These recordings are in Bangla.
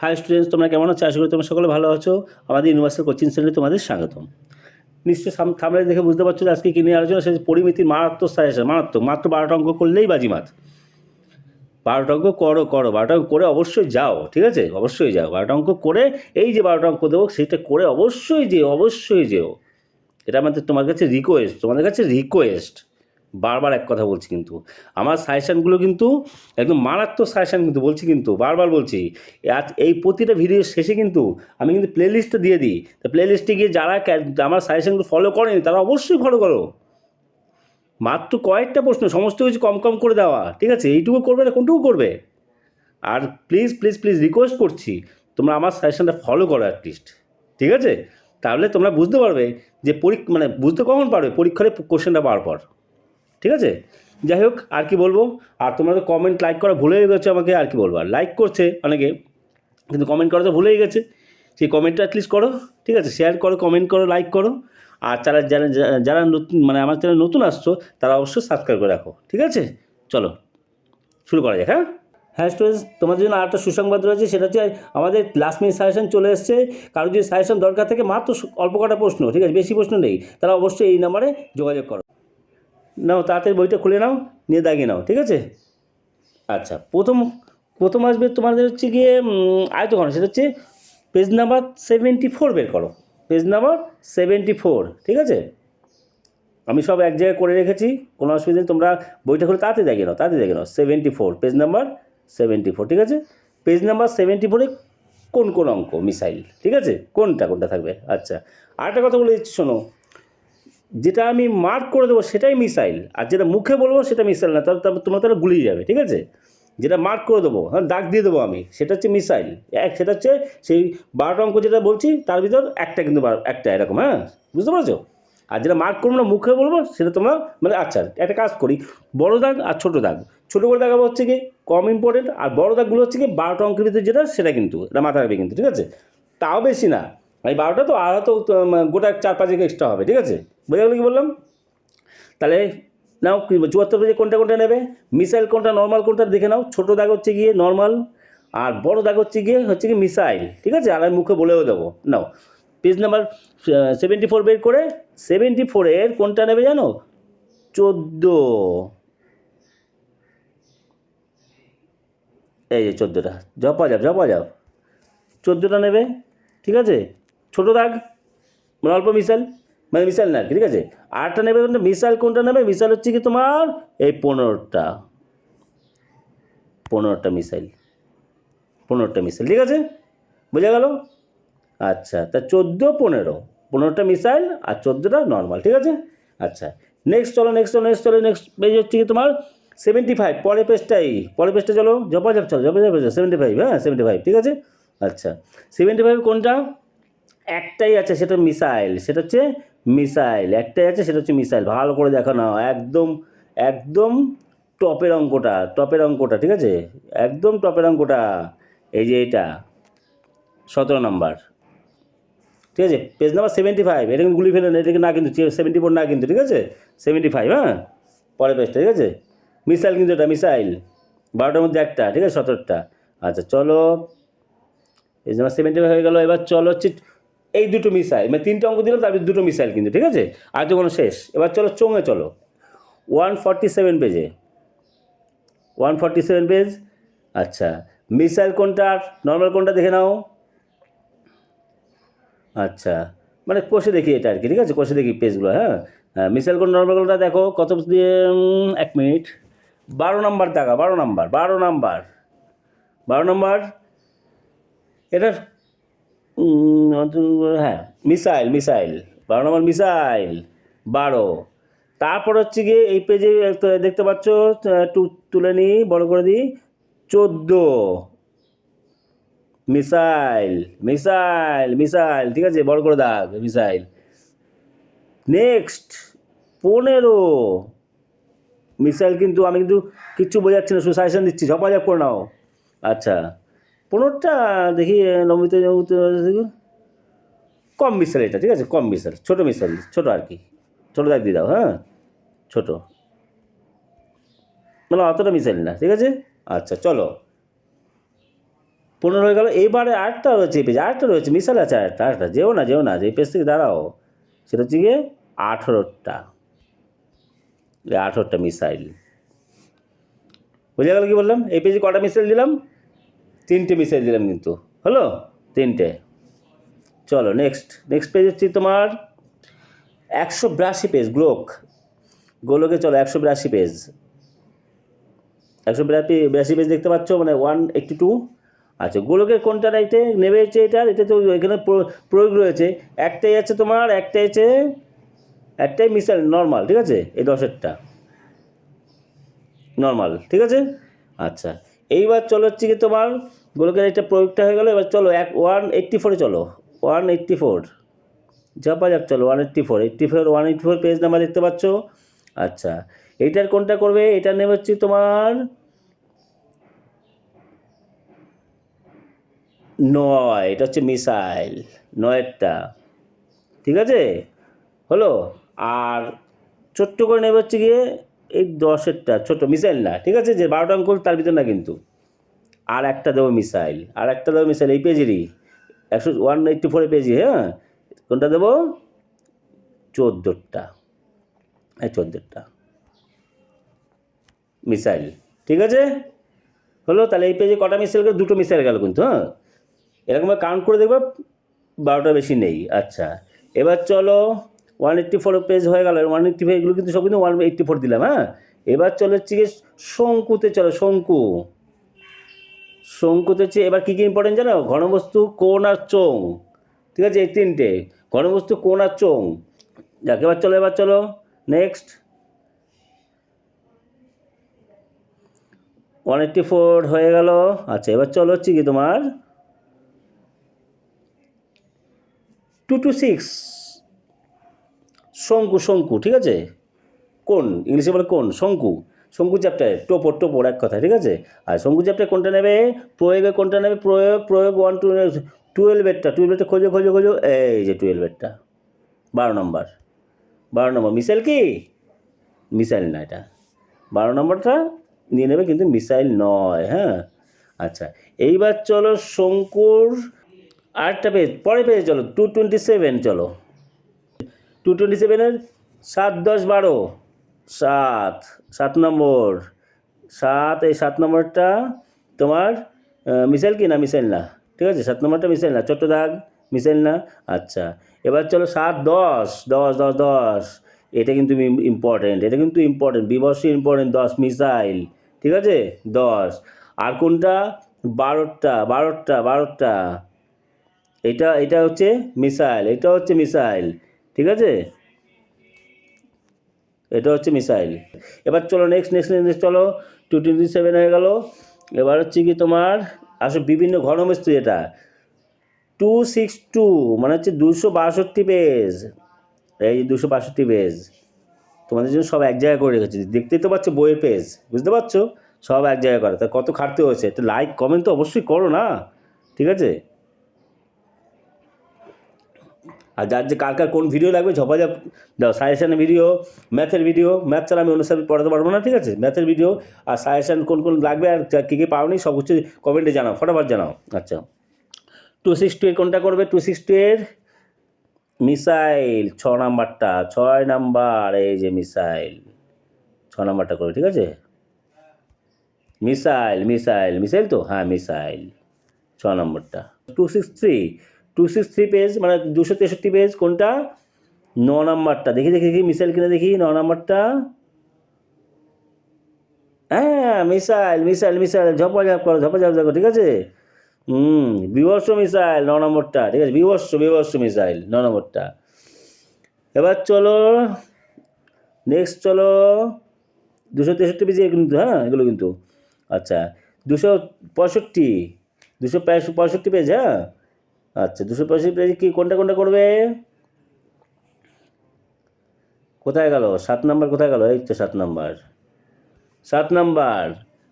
হাই স্টুডেন্টস তোমরা কেমন আছো? আশা করি তোমরা সকলে ভালো আছো। আমাদের ইউনিভার্সাল কোচিং সেন্টারে তোমাদের স্বাগতম। নিশ্চয়ই থামলে দেখে বুঝতে পারছ যে আজকে কী নিয়ে আলোচনা? সে পরিমিতির মারাত্মক সাজেশন মারাত্মক, মাত্র বারোটা অঙ্ক করলেই বাজিমাত বারোটা অঙ্ক করো করো। বারোটা অঙ্ক করে অবশ্যই যাও, ঠিক আছে? অবশ্যই যাও। বারোটা অঙ্ক করে এই যে বারোটা অঙ্ক দেবো, সেটা করে অবশ্যই যেও অবশ্যই যেও। এটা আমাদের তোমার কাছে রিকোয়েস্ট তোমাদের কাছে রিকোয়েস্ট বারবার এক কথা বলছি কিন্তু। আমার সাজেশানগুলো কিন্তু একদম মারাত্মক সাজেশান কিন্তু বলছি কিন্তু, বারবার বলছি। আজ এই প্রতিটা ভিডিও শেষে কিন্তু আমি কিন্তু প্লে লিস্টটা দিয়ে দিই। তো প্লে লিস্টে গিয়ে যারা আমার সাজেশানগুলো ফলো করেনি, তারা অবশ্যই ফলো করো। মাত্র কয়েকটা প্রশ্ন, সমস্ত কিছু কম কম করে দেওয়া, ঠিক আছে? এইটুকু করবে না কোনটুকু করবে? আর প্লিজ প্লিজ প্লিজ রিকোয়েস্ট করছি, তোমরা আমার সাজেশানটা ফলো করো অ্যাটলিস্ট ঠিক আছে? তাহলে তোমরা বুঝতে পারবে যে পরীক্ষা মানে বুঝতে কখন পারবে পরীক্ষার কোশ্চেনটা পাওয়ার পর। ঠিক আছে? যাই হোক, আর কি বলব? আর তোমরা তো কমেন্ট লাইক করা ভুলেই গেছো আমাকে, আর কি বলব? আর লাইক করছে অনেকে, কিন্তু কমেন্ট করা তো ভুলেই গেছে। সেই কমেন্টটা অ্যাটলিস্ট করো, ঠিক আছে? শেয়ার করো কমেন্ট করো লাইক করো। আর যারা যারা যারা নতুন মানে আমার চ্যানেল নতুন আসছো, তারা অবশ্যই সাবস্ক্রাইব করে রাখো, ঠিক আছে? চলো, শুরু করা যাক হ্যাঁ? হ্যাঁ স্টুডেন্টস তোমাদের জন্য আরেকটা সুসংবাদ রয়েছে, সেটা হচ্ছে আমাদের লাস্ট মিনিট সাজেশন চলে এসছে। কারও যদি সাজেশন দরকার থাকে, মাত্র অল্প কটা প্রশ্ন, ঠিক আছে? বেশি প্রশ্ন নেই, তারা অবশ্যই এই নাম্বারে যোগাযোগ করো। নাও, তাড়াতাড়ি বইটা খুলে নাও, নিয়ে দাগিয়ে নাও, ঠিক আছে? আচ্ছা প্রথম প্রথম আসবে তোমাদের হচ্ছে গিয়ে আয়তঘন, সেটা হচ্ছে পেজ নাম্বার সেভেন্টি ফোর বের করো পেজ নাম্বার সেভেন্টি ফোর ঠিক আছে? আমি সব এক জায়গায় করে রেখেছি, কোনো অসুবিধা নেই, তোমরা বইটা খুলে তাড়াতাড়ি দেখে নাও, তাড়াতাড়ি দেখে নাও seventy four page number seventy four ঠিক আছে? পেজ নাম্বার সেভেন্টি ফোরে কোন কোন অঙ্ক, মিসাইল, ঠিক আছে? কোনটা কোনটা থাকবে? আচ্ছা আরেকটা কথা বলে দিচ্ছি, শোনো। যেটা আমি মার্ক করে দেবো সেটাই মিসাইল আর যেটা মুখে বলব সেটা মিসাইল না, তাহলে তাহলে তোমরা তাহলে গুলিয়ে যাবে, ঠিক আছে? যেটা মার্ক করে দেবো হ্যাঁ দাগ দিয়ে দেবো আমি, সেটা হচ্ছে মিসাইল এক, সেটা হচ্ছে সেই বারোটা অঙ্ক যেটা বলছি, তার ভিতর একটা কিন্তু একটা এরকম হ্যাঁ বুঝতে পারছ? আর যেটা মার্ক করব না, মুখে বলব, সেটা তোমরা মানে আচ্ছা একটা কাজ করি, বড় দাগ আর ছোটো দাগ, ছোটো করে দেখাবো হচ্ছে কি, কম ইম্পর্টেন্ট আর বড় দাগগুলো হচ্ছে কি, বারোটা অঙ্কের ভিতরে যেটা, সেটা কিন্তু, এটা মাথা রাখবে কিন্তু, ঠিক আছে? তাও বেশি না, এই বারোটা তো আর হয়তো গোটা চার পাঁচ এক্সট্রা হবে, ঠিক আছে? বোঝা গেল কি বললাম? তাহলে নাও কি চুয়াত্তর পেজে কোনটা কোনটা নেবে? মিসাইল কোনটা নর্মাল কোনটা দেখে নাও। ছোটো দাগ হচ্ছে গিয়ে নর্মাল আর বড় দাগ হচ্ছে গিয়ে হচ্ছে কি মিসাইল, ঠিক আছে? আর আমি মুখে বলেও দেবো। নাও, পেজ নাম্বার সেভেন্টি ফোর বের করে সেভেন্টি ফোরের কোনটা নেবে জানো? চোদ্দ। এই যে চোদ্দোটা জপা যাও জপা যাও চোদ্দোটা নেবে, ঠিক আছে? ছোটো দাগ মানে অল্প মিসাইল। মানে মিসাইল না ঠিক আছে? আরটা নেবে কোনটা মিসাইল কোনটা নেবে? মিসাইল হচ্ছে কি তোমার? এই পনেরোটা। পনেরোটা মিসাইল। পনেরোটা মিসাইল, ঠিক আছে? বোঝা গেল? আচ্ছা তা চোদ্দ, পনেরো। পনেরোটা মিসাইল আর চোদ্দোটা নর্মাল, ঠিক আছে? আচ্ছা নেক্সট চলো নেক্সট চলো নেক্সট চলো নেক্সট পেজ হচ্ছে কি তোমার? সেভেন্টি ফাইভ পরের পেজটাই পরের পেজটা চলো, জপা জপ চলো জপা জপ সেভেন্টি ফাইভ হ্যাঁ সেভেন্টি ফাইভ ঠিক আছে? আচ্ছা সেভেন্টি ফাইভ কোনটা? একটাই আছে, সেটা মিসাইল, সেটা হচ্ছে মিসাইল, একটাই আছে, সেটা হচ্ছে মিসাইল। ভালো করে দেখো না একদম একদম টপের অঙ্কটা টপের অঙ্কটা, ঠিক আছে? একদম টপের অঙ্কটা। এই যে এটা, সতেরো নাম্বার। ঠিক আছে? পেজ নাম্বার সেভেন্টি ফাইভ এটা কিন্তু গুলি ফেলে না এটাকে না কিন্তু সেভেন্টি ফোর না কিন্তু, ঠিক আছে? সেভেন্টি ফাইভ হ্যাঁ? পরের পেজটা ঠিক আছে? মিসাইল কিন্তু এটা, মিসাইল। বারোটার মধ্যে একটা, ঠিক আছে? সতেরোটা। আচ্ছা চলো, পেজ নাম্বার সেভেন্টি ফাইভ হয়ে গেলো। এবার চলো হচ্ছে এই দুটো মিসাইল মানে তিনটে অঙ্ক দিলাম তারপর দুটো মিসাইল কিন্তু ঠিক আছে? আর তো কোনো শেষ। এবার চলো চোঙে চলো। ওয়ান ফর্টি সেভেন পেজে ওয়ান ফর্টি সেভেন পেজ আচ্ছা মিসাইল কোনটা নর্মাল কোনটা দেখে নাও। আচ্ছা মানে কষে দেখি এটা আর কি ঠিক আছে? কষে দেখি পেজগুলো হ্যাঁ? হ্যাঁ মিসাইল কোন নর্মাল কোনটা দেখো? কত দিয়ে এক মিনিট। বারো নাম্বার দেখা বারো নাম্বার বারো নাম্বার। বারো নাম্বার। এটা উম, হ্যাঁ মিসাইল মিসাইল, বারো নম্বর মিসাইল, বারো। তারপর হচ্ছে গিয়ে এই পেজে দেখতে পাচ্ছ তুলে নিই, বড় করে দিই, চোদ্দ। মিসাইল মিসাইল মিসাইল, ঠিক আছে, বড় করে দাগ, মিসাইল। নেক্সট, পনেরো। মিসাইল কিন্তু আমি কিন্তু কিচ্ছু বোঝাচ্ছি না, শুধু সাজেশন দিচ্ছি, ঝপাঝপ করে নাও। আচ্ছা। পনেরোটা, দেখি নমিত কম মিসাইল এটা, ঠিক আছে? কম মিসাইল ছোটো মিসাইল ছোটো আর কি। ছোটো দাগ দিয়ে দাও হ্যাঁ? ছোটো। মানে অতটা মিসাইল না, ঠিক আছে? আচ্ছা চলো। পনেরো হয়ে গেল এইবারে আটটা রয়েছে এই পেজ আটটা রয়েছে মিসাইল আছে আটটা আটটা যেও না যেও না এই পেজ থেকে দাঁড়াও। সেটা হচ্ছে গিয়ে আঠেরোটা। আঠেরোটা মিসাইল বোঝা গেল কি বললাম? এই পেজে কটা মিসাইল দিলাম? তিনটে মিসাইল দিলাম কিন্তু। হলো? তিনটে। চলো নেক্সট নেক্সট পেজ হচ্ছে তোমার একশো বিরাশি পেজ গ্লোক গোলকে চলো, একশো বিরাশি পেজ একশো বিরাশি বিরাশি পেজ দেখতে পাচ্ছ? মানে ওয়ান এইটটি টু আচ্ছা গোলকের কোনটা রাইটে নেবে হচ্ছে এটার এটা তো এখানে প্র- প্রয়োগ রয়েছে। একটাই আছে তোমার, একটাই আছে একটাই মিসাইল নর্মাল ঠিক আছে? এই দশেরটা নর্মাল ঠিক আছে? আচ্ছা। এইবার চলো হচ্ছে কি তোমার গোলকের একটা প্রয়োগটা হয়ে গেলো, এবার চলো এক ওয়ান এইট্টি ফোরে চলো। ওয়ান এইট্টি ফোর চাপা যাক, চলো one eighty four eighty four one eighty four page number দেখতে পাচ্ছ? আচ্ছা এইটার কোনটা করবে? এটা নেবে হচ্ছে তোমার নয়, এটা হচ্ছে মিসাইল, নয়েরটা। ঠিক আছে? হলো? আর ছোট্ট করে নেবে হচ্ছে গিয়ে এই দশেরটা, ছোট মিসাইল না, ঠিক আছে? যে বারোটা অঙ্ক তার ভিতর না কিন্তু। আর একটা দেবো মিসাইল, আর একটা দেবো মিসাইল, এই পেজেরই। একশো ওয়ান এইট্টি ফোরের পেজি হ্যাঁ? কোনটা দেবো? চোদ্দোটা এই চোদ্দোটা মিসাইল, ঠিক আছে? হলো, তাহলে এই পেজে কটা মিসাইল গেল? দুটো মিসাইল গেল কিন্তু হ্যাঁ? এরকমভাবে কাউন্ট করে দেখবে বারোটা বেশি নেই আচ্ছা। এবার চলো ওয়ান এইট্টি ফোর পেজ হয়ে গেল ওয়ান এইট্টি ফাইভ এগুলো কিন্তু সব কিন্তু ওয়ান এইট্টি ফোর দিলাম হ্যাঁ? এবার চলো হচ্ছে গিয়ে শঙ্কুতে চলো, শঙ্কু। শঙ্কুতে হচ্ছে, এবার কী কী ইম্পর্টেন্ট জানো? ঘনবস্তু, কোণ আর চোং ঠিক আছে, এই তিনটে। ঘনবস্তু, কোণ আর চোং যাক, এবার চলো এবার চলো। নেক্সট ওয়ান এইট্টি ফোর হয়ে গেল। আচ্ছা এবার চলো হচ্ছে কি তোমার টু টু সিক্স শঙ্কু শঙ্কু, ঠিক আছে? কোন? ইংলিশে বলে কোন? শঙ্কু। শঙ্কু চ্যাপ্টার টোপর টোপর, এক কথা, ঠিক আছে? আর শঙ্কু চ্যাপ্টার কোনটা নেবে? প্রয়োগে কোনটা নেবে? প্রয়োগ প্রয়োগ ওয়ান টু টুয়েলভেরটা টুয়েলভেরটা খোঁজো খোঁজো খোঁজো। এই যে টুয়েলভেরটা বারো নম্বর। বারো নম্বর, মিসাইল কি? মিসাইল না এটা। বারো নম্বরটা নিয়ে নেবে কিন্তু মিসাইল নয় হ্যাঁ? আচ্ছা এইবার চলো শঙ্কুর আরেকটা পেজ পরে পেজে চলো টু টোয়েন্টি সেভেন চলো। টু টোয়েন্টি সেভেনের সাত দশ বারো। সাত সাত নম্বর। সাত, এই সাত নম্বরটা তোমার মিসাইল কি না মিসাইল না? ঠিক আছে, সাত নম্বরটা মিসাইল না ছোট্ট দাগ মিসাইল না? আচ্ছা এবার চলো সাত দশ দশ দশ দশ। এটা কিন্তু ইম্পর্টেন্ট এটা কিন্তু ইম্পর্টেন্ট বিবর্ষ ইম্পর্টেন্ট দশ মিসাইল। ঠিক আছে? দশ। আর কোনটা? বারোটা বারোটা বারোটা। এটা এটা হচ্ছে মিসাইল, এটা হচ্ছে মিসাইল। ঠিক আছে? এটা হচ্ছে মিসাইল। এবার চলো নেক্সট নেক্সট নেক্সট চলো। টু টোয়েন্টি সেভেন হয়ে গেল। এবার হচ্ছে কি তোমার আসলে বিভিন্ন ঘনবস্তু এটা টু সিক্স টু মানে হচ্ছে দুশো বাষট্টি পেজ এই দুশো বাষট্টি পেজ তোমাদের জন্য সব এক জায়গায় করে রেখেছি। দেখতেই তো পাচ্ছ বইয়ের পেজ বুঝতে পারছ? সব এক জায়গায় করা। তা কত খাটতে হয়েছে? একটা লাইক কমেন্ট তো অবশ্যই করো না। ঠিক আছে? আর যার যে কার কার কোন ভিডিও লাগবে, ঝপাঝপ, দাও সাজেশানের ভিডিও ম্যাথের ভিডিও ম্যাথ ছাড়া আমি সাবজেক্ট পড়াতে পারব না, ঠিক আছে? ম্যাথের ভিডিও আর সাজেশান কোন কোন লাগবে আর কী কী পাওনি, সব কিছু কমেন্টে জানাও, ফটাফট জানাও। আচ্ছা। টু সিক্স টু এর কোনটা করবে? টু সিক্স টু এর মিসাইল ছ নাম্বারটা, ছয় নাম্বার, এই যে মিসাইল ছ নাম্বারটা করবে, ঠিক আছে? মিসাইল মিসাইল মিসাইল তো? হ্যাঁ মিসাইল ছ নম্বরটা। Two six three two six three page মানে দুশো তেষট্টি পেজ কোনটা? ন নাম্বারটা। দেখি দেখি দেখি মিসাইল কিনে দেখি, ন নাম্বারটা। হ্যাঁ মিসাইল মিসাইল মিসাইল ঝপাঝপ করো ঝপাঝপ দেখো ঠিক আছে? হুম বিবর্ষ মিসাইল ন নম্বরটা, ঠিক আছে? বিবর্ষ বিবর্ষ মিসাইল ন নম্বরটা। এবার চলো নেক্সট চলো, দুশো তেষট্টি পেজে কিন্তু হ্যাঁ এগুলো কিন্তু। আচ্ছা দুশো পঁয়ষট্টি দুশো পঁয়ষট্টি পেজ হ্যাঁ? আচ্ছা দুশো পঁয়ষট্টি পেজ কি? কোনটা কোনটা করবে? কোথায় গেল? সাত নাম্বার কোথায় গেল? এই তো সাত নাম্বার। সাত number.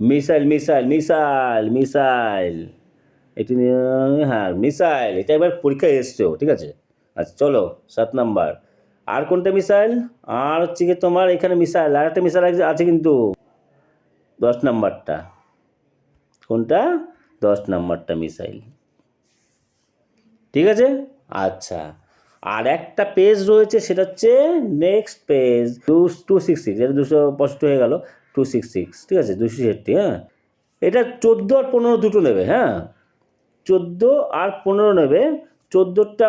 Missile missile missile missile. এটি হ্যাঁ মিসাইল। এটা একবার পরীক্ষায় এসছো ঠিক আছে? আচ্ছা চলো, সাত নাম্বার। আর কোনটা মিসাইল? আর হচ্ছে কি তোমার এখানে মিসাইল, আর একটা মিসাইল আছে কিন্তু। দশ নাম্বারটা। কোনটা? দশ নাম্বারটা মিসাইল। ঠিক আছে? আচ্ছা। আর একটা পেজ রয়েছে, সেটা হচ্ছে next page two two six six এটা দুশো পঁয়ষট্টি হয়ে গেল টু সিক্স সিক্স ঠিক আছে? দুশো ছেষট্টি হ্যাঁ? এটা চোদ্দ আর পনেরো দুটো নেবে হ্যাঁ? চোদ্দ আর পনেরো নেবে, চোদ্দোটা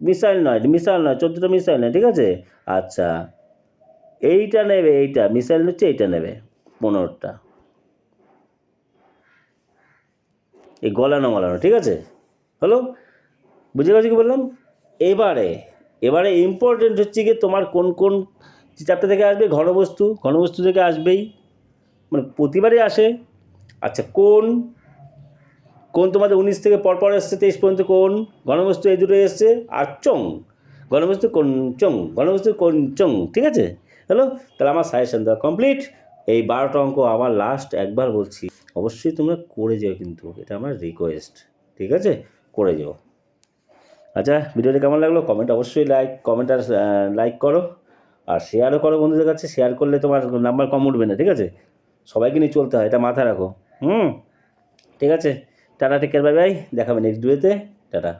মিসাইল নয় মিসাইল নয়, চোদ্দোটা মিসাইল নয়, ঠিক আছে? আচ্ছা। এইটা নেবে, এইটা, মিসাইল হচ্ছে এইটা নেবে, পনেরোটা। এই গলানো গলানো, ঠিক আছে? হলো? বুঝে গেছি কি বললাম? এবারে এবারে ইম্পর্টেন্ট হচ্ছে কি তোমার কোন কোন চ্যাপ্টার থেকে আসবে? ঘনবস্তু ঘনবস্তু থেকে আসবেই। মানে প্রতিবারই আসে। আচ্ছা কোন? কোন তোমাদের উনিশ থেকে পরপর এসছে, তেইশ পর্যন্ত কোন? ঘনবস্তু এই দুটো এসছে। আর চং, ঘনবস্তু কোন চং, ঘনবস্তু কোন চং, ঠিক আছে? হ্যালো, তাহলে আমার সাজেশন দেওয়া কমপ্লিট এই বারোটা অঙ্ক আমার লাস্ট একবার বলছি। অবশ্যই তোমরা করে যেও কিন্তু, এটা আমার রিকোয়েস্ট ঠিক আছে? করে যেও। আচ্ছা ভিডিওটি কেমন লাগল? কমেন্ট অবশ্যই লাইক কমেন্ট আর লাইক করো। আর শেয়ারও করো বন্ধুদের কাছে। শেয়ার করলে তোমার নাম্বার কম উঠবে না, ঠিক আছে? সবাইকে নিয়ে চলতে হয়, এটা মাথায় রাখো। হুম, ঠিক আছে? টাটা টেকের বাই বাই দেখাবে নেক্সট ভিডিওতে টাটা।